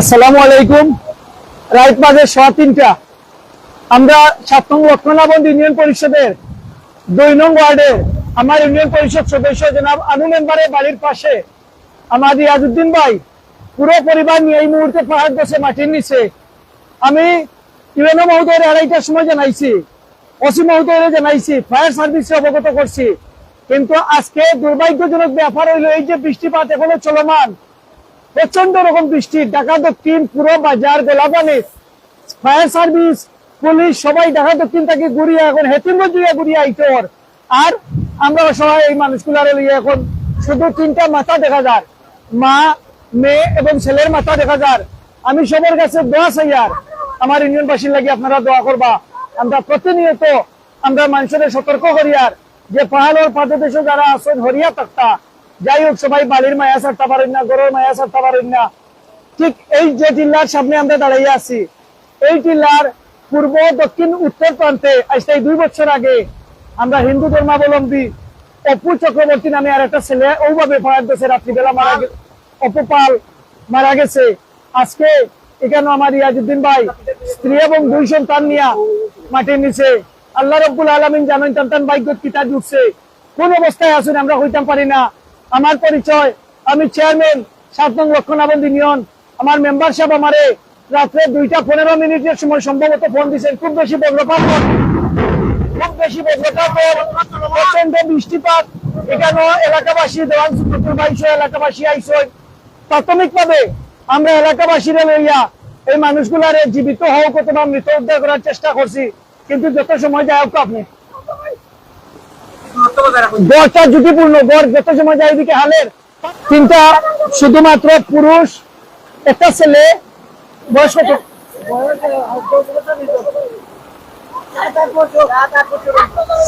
আসসালামু আলাইকুম। রাইট বাজে সোয়া তিনটা। আমরা ইউনিয়ন পরিষদের দুই নং ওয়ার্ডে আমার ইউনিয়ন পরিষদ সদস্য জনাব আনু মেম্বারের বাড়ির পাশে ভাই পুরো পরিবার নিয়ে এই মুহূর্তে পাহাড় মাটির নিচে। আমি ইউএনও মহোদয়ের আড়াইটার সময় জানাইছি, ওসি মহোদয়ের জানাইছি, ফায়ার সার্ভিসে অবগত করছি। কিন্তু আজকে দুর্ভাগ্যজনক ব্যাপার হইল, এই যে বৃষ্টিপাত এখনও চলমান প্রচণ্ড রকম বৃষ্টি, ঢাকা, দক্ষিণ, পুরো বাজার, গোলাপানি, ফায়ার সার্ভিস, পুলিশ, সবাই ঢাকা, দক্ষিণ থেকে ঘুরিয়ে এখন হেতিমগঞ্জ ঘুরিয়ে আইতে ওর। আর আমরা সবাই এই মানুষগুলার লিয়ে এখন শুধু তিনটা মাথা দেখা যায়। মা, মেয়ে এবং ছেলের মাথা দেখা যায়। আমি সবার কাছে দোয়া চাই আর, আমার ইউনিয়নবাসীর লাগে আপনারা দোয়া করবা। আমরা প্রতিনিয়ত আমরা মানুষের সতর্ক করি আর, যে পাহাড়ের পাদদেশে যারা আছেন হরিয়া তক্তা যাই হোক, সবাই বালির মায়া সারতে পারেন না, গরুর মায়া সারতে পারেন না। ঠিক এই যে টিল্লার সামনে আমরা দাঁড়িয়ে আছি, এই টিল্লার পূর্ব, দক্ষিণ, উত্তর প্রান্তে, আজ থেকে দুই বছর আগে আমরা হিন্দু ধর্মাবলম্বী অপু চক্রবর্তী নামে আর একটা ছেলে ওইভাবে ফায়ার দেশে রাত্রিবেলা মারা গে- অপু পাল মারা গেছে। আজকে এখানে আমার ইয়াজুদ্দিন ভাই, স্ত্রী এবং দুই সন্তান নিয়ে মাটির নিচে আল্লাহ রব্বুল আলমিন জানেন সন্তান ভাগ্য কিতা ঢুকছে কোন অবস্থায় আসুন আমরা হইতাম পারি না। আমার পরিচয়, আমি চেয়ারম্যান সাত নং লক্ষণাবন্দ ইউনিয়ন আমার মেম্বার সাহেব আমারে রাত্রে দুইটা পনেরো মিনিটের সময় সম্ভবত ফোন দিচ্ছেন খুব বেশি বজ্রপাত খুব বেশি বজ্রপাত বৃষ্টিপাত। এখানে এলাকাবাসী, দেওয়ান বাইশ এলাকাবাসী আইসই। প্রাথমিকভাবে আমরা এলাকাবাসীরা লইয়া এই মানুষগুলারে জীবিত হোক অথবা মৃত উদ্ধার করার চেষ্টা করছি, কিন্তু যত সময় যায় হোক আপনি গড়টা ঝুঁকিপূর্ণ গড় যত সময় যায় এদিকে হালের। তিনটা শুধুমাত্র পুরুষ একটা ছেলে বয়স কত?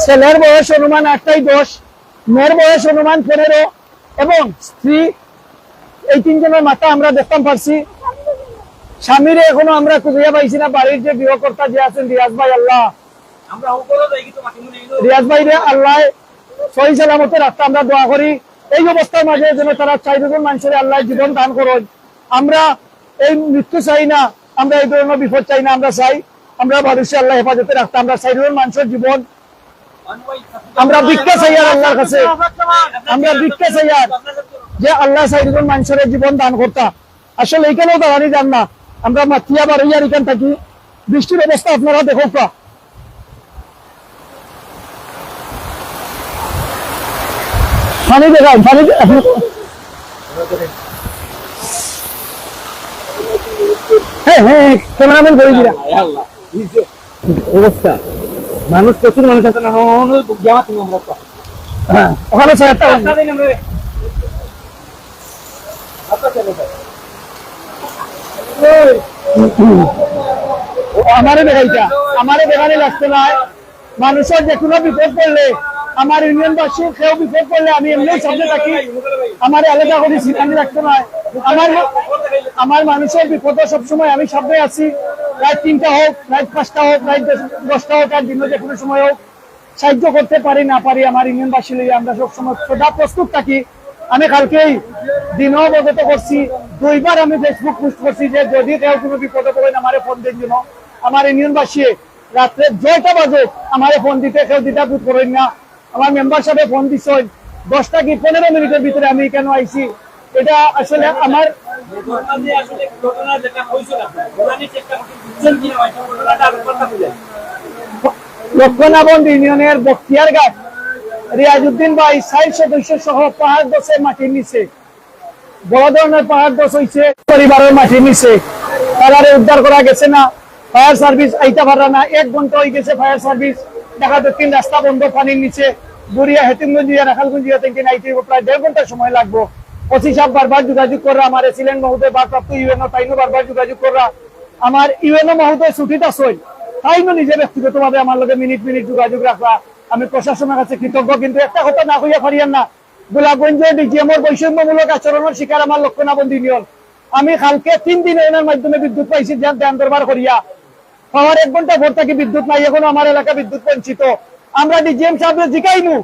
ছেলের বয়স অনুমান আটটাই দশ মেয়ের বয়স অনুমান পনেরো এবং স্ত্রী এই তিনজনের মাথা আমরা দেখতাম পারছি। স্বামীর এখনও আমরা খুঁজিয়া পাইছি না বাড়ির যে গৃহকর্তা যে আছেন রিয়াজ ভাই আল্লাহ। রিয়াজ ভাই রে আল্লাহ সহি রাখতে আমরা দোয়া করি। এই অবস্থার মাঝে যেন তারা মানুষের আল্লাহ জীবন দান করুন। আমরা এই মৃত্যু চাই না, আমরা এই ধরনের বিপদ চাই না, আমরা চাই আমরা আল্লাহ হেফাজতে রাখতে আমরা মানুষের জীবন আমরা ভিক্ষা চাই আর আল্লাহর কাছে। আমরা ভিক্ষা চাই আর যে আল্লাহ চাইরজন মানুষের জীবন দান করতা। আসলে এইখানেও দাঁড়ানি যান না। আমরা মাতিয়া বাড়িয়ার এখান থাকি। বৃষ্টির অবস্থা আপনারা দেখো পানি দেখান পানি হ্যাঁ হ্যাঁ ক্যামেরাম্যান করে দিলা। অবস্থা। মানুষ প্রচুর মানুষ আছে না হ্যাঁ ওখানে স্যার একটা আমারে দেখাইতা আমারে দেখানি লাগছে না মানুষের যে কোনো বিপদ পড়লে আমার ইউনিয়নবাসী কেউ বিপদ পড়লে আমি এমনি সামনে থাকি। আমার এলাকা করে সিদ্ধান্ত রাখতে নয়। আমার আমার মানুষের বিপদে সবসময় আমি সামনে আছি। রাত তিনটা হোক, রাত পাঁচটা হোক, রাত দশটা হোক, আর দিনে যে কোনো সময় হোক। সাহায্য করতে পারি, না পারি আমার ইউনিয়নবাসী লইয়া আমরা সবসময় সদা প্রস্তুত থাকি। আমি কালকেই দিনও অবগত করছি। দুইবার আমি ফেসবুক পোস্ট করছি যে যদি কেউ কোনো বিপদে পড়েন আমার ফোন দিন জন্য আমার ইউনিয়নবাসী রাত্রে জয়টা বাজে আমার ফোন দিতে কেউ দিতে বুধ করেন না। আমার মেম্বার সাহেব ফোন দিচ্ছেন দশটা কি পনেরো মিনিটের ভিতরে আমি কেন আইছি? এটা আসলে আমার লক্ষণাবন্দ ইউনিয়নের বক্তিয়ার ঘাট। রিয়াজউদ্দিন ভাই সাই সদস্য সহ পাহাড় দশে মাটির নিচে। বড় ধরনের পাহাড় দশ হয়েছে পরিবারের মাটির নিচে। তারারে উদ্ধার করা গেছে না। ফায়ার সার্ভিস আইতে পারে না। এক ঘণ্টা হয়ে গেছে ফায়ার সার্ভিস। দেখা দক্ষিণ রাস্তা বন্ধ, পানির নিচে বুড়িয়া হেতিমগঞ্জিয়া, রাখালগঞ্জিয়া থেকে আইতে প্রায় দেড় ঘণ্টা সময় লাগবো। ওসি সাহেব বারবার যোগাযোগ করা আমার ছিলেন মহোদয় ভারপ্রাপ্ত ইউএনও তাইনও বারবার যোগাযোগ করা আমার ইউএনও মহোদয় ছুটিতে আসই তাইনও নিজে ব্যক্তিগতভাবে আমার লগে মিনিট মিনিট যোগাযোগ রাখা আমি প্রশাসনের কাছে কৃতজ্ঞ, কিন্তু একটা কথা না হইয়া পারিয়ান না। গোলাপগঞ্জ ডিজিএমর বৈষম্যমূলক আচরণের শিকার আমার লক্ষণাবন্দ ইউনিয়ন আমি কালকে তিন দিন এনার মাধ্যমে বিদ্যুৎ পাইছি ধ্যান দরবার করিয়া। পাওয়ার এক ঘণ্টা ভোর থাকি বিদ্যুৎ নাই, এখনও আমার এলাকা বিদ্যুৎ বঞ্চিত। আমরা ডিজিএম সাহেব জিকাইনু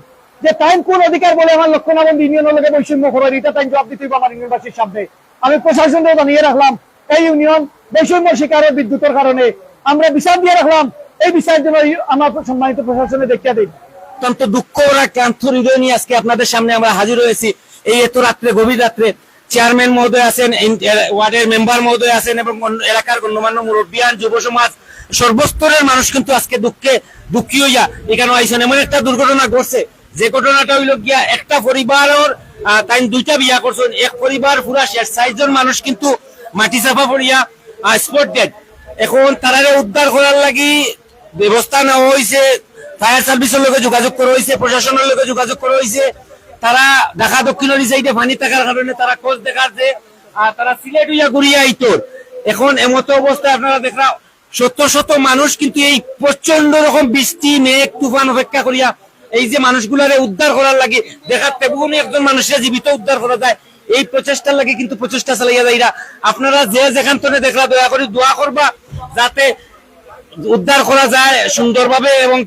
যে টাইম কোন অধিকার বলে আমার লক্ষণাবন্দ ইউনিয়নের লোকে বৈষম্য করার এটা টাইম জবাব দিতে আমার ইউনিয়নবাসীর সামনে। আমি প্রশাসনকেও জানিয়ে রাখলাম, এই ইউনিয়ন বৈষম্য শিকারের বিদ্যুতের কারণে। আমরা বিচার দিয়ে রাখলাম, এই বিচার জন্য আমার সম্মানিত প্রশাসনে দেখিয়ে দিই। অত্যন্ত দুঃখ ওরা ক্লান্ত হৃদয় নিয়ে আজকে আপনাদের সামনে আমরা হাজির হয়েছি। এই এত রাত্রে, গভীর রাত্রে চেয়ারম্যান মহোদয় আছেন ওয়ার্ডের মেম্বার মহোদয় আছেন এবং এলাকার গণ্যমান্য মুরব্বিয়ান যুব সমাজ সর্বস্তরের মানুষ কিন্তু আজকে দুঃখে দুঃখী হইয়া এখানে আইসেন। এমন একটা দুর্ঘটনা ঘটছে, যে ঘটনাটা হইল গিয়া একটা পরিবারের তাই দুইটা বিয়া করছেন। এক পরিবার পুরা শেষ। চারজন মানুষ কিন্তু মাটি চাপা পড়িয়া স্পট ডেড এখন তারারে উদ্ধার করার লাগি ব্যবস্থা নেওয়া হয়েছে ফায়ার সার্ভিসের লোকে যোগাযোগ করা হয়েছে প্রশাসনের লোকে যোগাযোগ করা হয়েছে তারা দেখা ঢাকা দক্ষিণের সাইডে পানি থাকার কারণে তারা খোঁজ দেখাচ্ছে। আর তারা সিলেট হইয়া ঘুরিয়া আইতোর। এখন এমতো অবস্থায় আপনারা দেখরা শত শত মানুষ কিন্তু এই প্রচণ্ড রকম বৃষ্টি, মেঘ, তুফান অপেক্ষা করিয়া এই যে মানুষগুলারে উদ্ধার করার লাগে, দেখার তেমনি একজন মানুষের জীবিত উদ্ধার করা যায়। এই প্রচেষ্টার লাগে কিন্তু প্রচেষ্টা চালাইয়া যাইরা আপনারা যে যেখান থেকে দেখলা, দয়া করে দোয়া করবা, যাতে উদ্ধার করা যায় সুন্দরভাবে এবং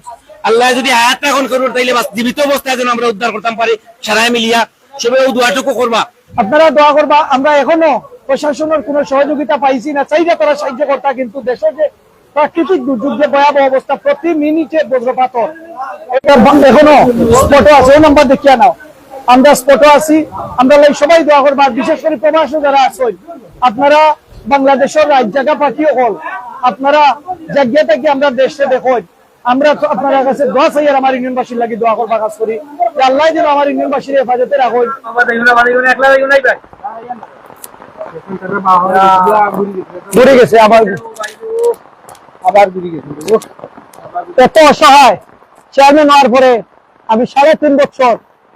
আল্লাহ যদি হায়াত এখন করুন, তাইলে জীবিত অবস্থায় যেন আমরা উদ্ধার করতাম পারি সারাই মিলিয়া। সবে ও দোয়াটুকু করবা। আপনারা দোয়া করবা, আমরা এখনও প্রশাসনের কোনো সহযোগিতা পাইছি না, চাইলে তারা সাহায্য করতা কিন্তু দেশে যে প্রাকৃতিক দুর্যোগ যে ভয়াবহ অবস্থা, প্রতি মিনিটে বজ্রপাতর এটা বা- এখনও স্পটও আছে ওই নাম্বার দেখিয়া নাও। আমরা স্পটও আছি, আমরা লাই সবাই দোয়া করবা বিশেষ করে প্রবাসী যারা আছেন আপনারা বাংলাদেশের জায়গা পাঠিয়ে হল, আপনারা জায়গা থেকে আমরা দেশে দেখুন আমরা আপনার কাছে দোয়া চাই, আর আমার ইউনিয়নবাসীর লাগি দোয়া করবা কাজ করি। আল্লাহ যেন আমার ইউনিয়নবাসীর হেফাজতে রাখুন ঘুরে গেছে, আবার আবার ঘুরে গেছে। এত অসহায় চেয়ারম্যান হওয়ার পরে আমি সাড়ে তিন বছর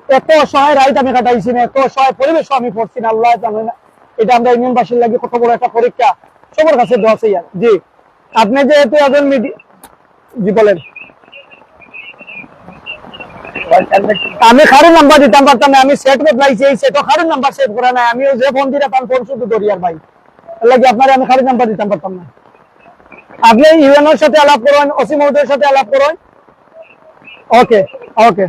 এত অসহায় রাইট আমি কাটাইছি না, এত অসহায় পরিবেশ আমি পড়ছি না, আল্লাহ জানে না। এটা আমরা ইউনিয়নবাসীর লাগে কত বড় একটা পরীক্ষা। সবার কাছে দোয়া চাই। জি। আপনি যেহেতু একজন মিডিয়া জি, বলেন। আমি খারুন নাম্বার দিতাম পারতাম না, আমি সেট বদলাইছি এই সেটও খারুন নাম্বার সেট করা নাই। আমিও যে ফোন দিতে পান ফোন শুধু দরিয়ার ভাই। লাগে আপনার আমি খারুন নাম্বার দিতাম পারতাম না। আপনি ইউএনওর সাথে আলাপ করুন অসীম মহোদয়ের সাথে আলাপ করুন। ওকে ওকে।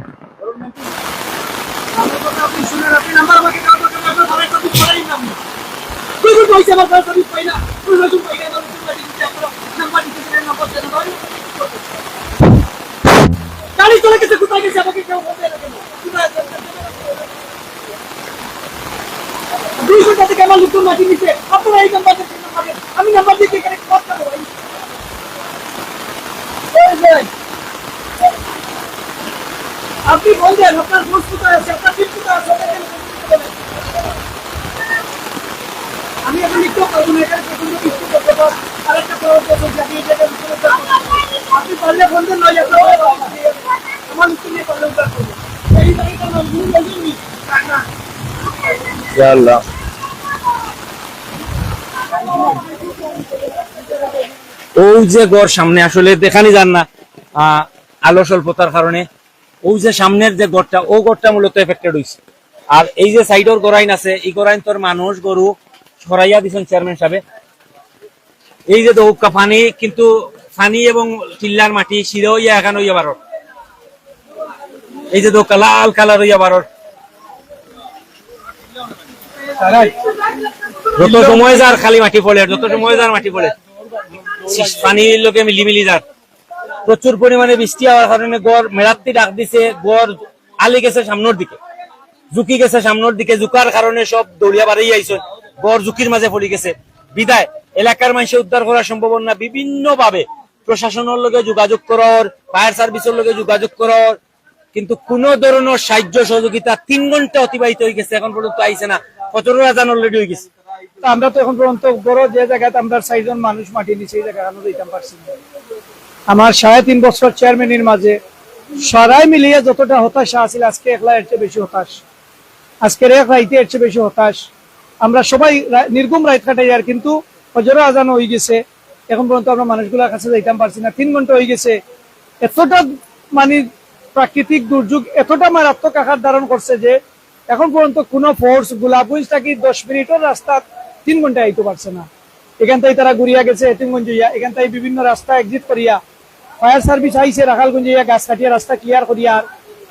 গাড়ি চলে গেছে কোথায় গেছে আমাকে কেউ বলতে না কেন কোথায় আছে? দুইশো টাকা থেকে আমার লোকজন মাটি নিচ্ছে আপনারা এই নাম্বার দিয়ে নাম্বার দেন। আমি নাম্বার দিয়ে এখানে কথা বলব ভাই এই যে, আপনি বলছেন আপনার আছে আপনার আছে। আমি এখন লিখতেও পারব না, এখানে বৃষ্টি করতে পার আরেকটা খবর বলব যে আপনি লিখতে পারলে বলবেন, নয় আমার লিখতে নিয়ে এই বলবেন ওই যে গড় সামনে, আসলে দেখানি যান না। আলো স্বল্পতার কারণে। ওই যে সামনের যে গড়টা, ও গড়টা মূলত এফেক্টেড হয়েছে আর এই যে সাইডর গড়াইন আছে, এই গড়াইন তোর মানুষ গরু সরাইয়া দিছেন চেয়ারম্যান সাহেব। এই যে দৌকা পানি কিন্তু পানি এবং চিল্লার মাটি শিরে হইয়া এখানে হইয়া বারর। এই যে দৌকা লাল কালার হইয়া বারর। যত সময় যার খালি মাটি পড়ে যত সময় যার মাটি পড়ে পানির লোকে মিলি মিলি যার। প্রচুর পরিমাণে বৃষ্টি হওয়ার কারণে গড় মেরাত্তি ডাক দিছে গড় আলি গেছে সামনের দিকে। ঝুঁকি গেছে সামনের দিকে, ঝুঁকার কারণে সব দৌড়িয়া বাড়ি আইছে গড় ঝুঁকির মাঝে পড়ে গেছে। বিদায়, এলাকার মানুষে উদ্ধার করা সম্ভব না বিভিন্ন ভাবে প্রশাসনের লগে যোগাযোগ করার ফায়ার সার্ভিসের লগে যোগাযোগ করার কিন্তু কোন ধরনের সাহায্য সহযোগিতা তিন ঘণ্টা অতিবাহিত হয়ে গেছে, এখন পর্যন্ত আইছে না। কতটা রাজান অলরেডি হয়ে গেছে। আমরা তো এখন পর্যন্ত বড় যে জায়গাতে আমরা চারজন মানুষ মাটি নিচে এই জায়গায় আমরা দিতাম পারছি না। আমার সাড়ে তিন বছর চেয়ারম্যানের মাঝে সরাই মিলিয়ে যতটা হতাশা আছিল, আজকে একলা এর চেয়ে বেশি হতাশ। আজকের এক রাইতে এর চেয়ে বেশি হতাশ। আমরা সবাই নির্গুম রাইত কাটাই আর কিন্তু হজরও আজান হয়ে গেছে। এখন পর্যন্ত আমরা মানুষগুলোর কাছে যাইতাম পারছি না। তিন ঘণ্টা হয়ে গেছে। এতটা মানে প্রাকৃতিক দুর্যোগ, এতটা মারাত্মক আকার ধারণ করছে যে এখন পর্যন্ত কোনো ফোর্স গোলাপুঞ্জ থাকি দশ মিনিটের রাস্তা তিন ঘণ্টা আইতে পারছে না। এখান থেকে তারা ঘুরিয়া গেছে এতিমগঞ্জ ইয়া এখান থেকে বিভিন্ন রাস্তা এক্সিট করিয়া ফায়ার সার্ভিস আইছে রাখালগঞ্জ গাছ কাটিয়া রাস্তা ক্লিয়ার আর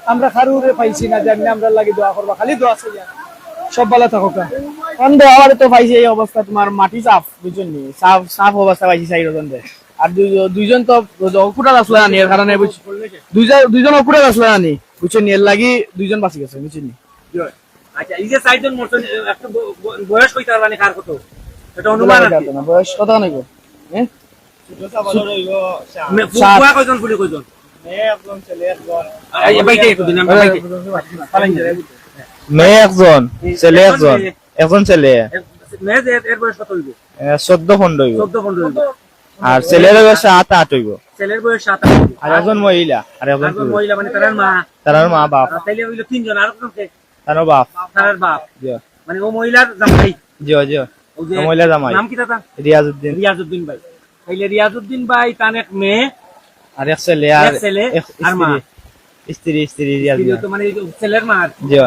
আমরা খারুরে পাইছি না জানি আমরা লাগি দোয়া করবা খালি দোয়া আর। সব ভালো থাকো তো পাইছে এই অবস্থা তোমার মাটি চাপ বুঝছেন সাফ সাফ অবস্থা পাইছি চাই রজন আর দুইজন- দুইজন তো অকুটার আসলে না এর কারণে দুইজন দুইজন অকুটার আসলে না নি? বুঝছেন এর লাগি দুইজন বাঁচি গেছে বুঝছেন আচ্ছা এই যে চারজন মরছেন একটা ব- ব- বয়স কইতে পারবানি কার কত? এটা অনুমান আর বয়স কত নাকি? হ্যাঁ? সাত। মেয়ে একজন ছেলে একজন। একজন ছেলে এর- মেয়ে যে এর বয়স কত হইব? চোদ্দ খন্ড হইব। আর ছেলের বয়স আট আট হইব। ছেলের বয়স সাত আট আর একজন মহিলা আর একজন মহিলা মানে তার মা। তার মা বাপ। তাইলে হইল তিনজন আর তার বাপ। তার বাপ। মানে ও মহিলার জামাই। জিও জিও ও মহিলা জামাই। নাম কি দাদা রিয়াজউদ্দিন রিয়াজউদ্দিন ভাই তাইলে রিয়াজউদ্দিন ভাই তার এক মেয়ে আর এক ছেলে আর ছেলে আর মা। স্ত্রী স্ত্রী তিনি রিয়াজউদ্দিন তো মানে ছেলের মা। জিও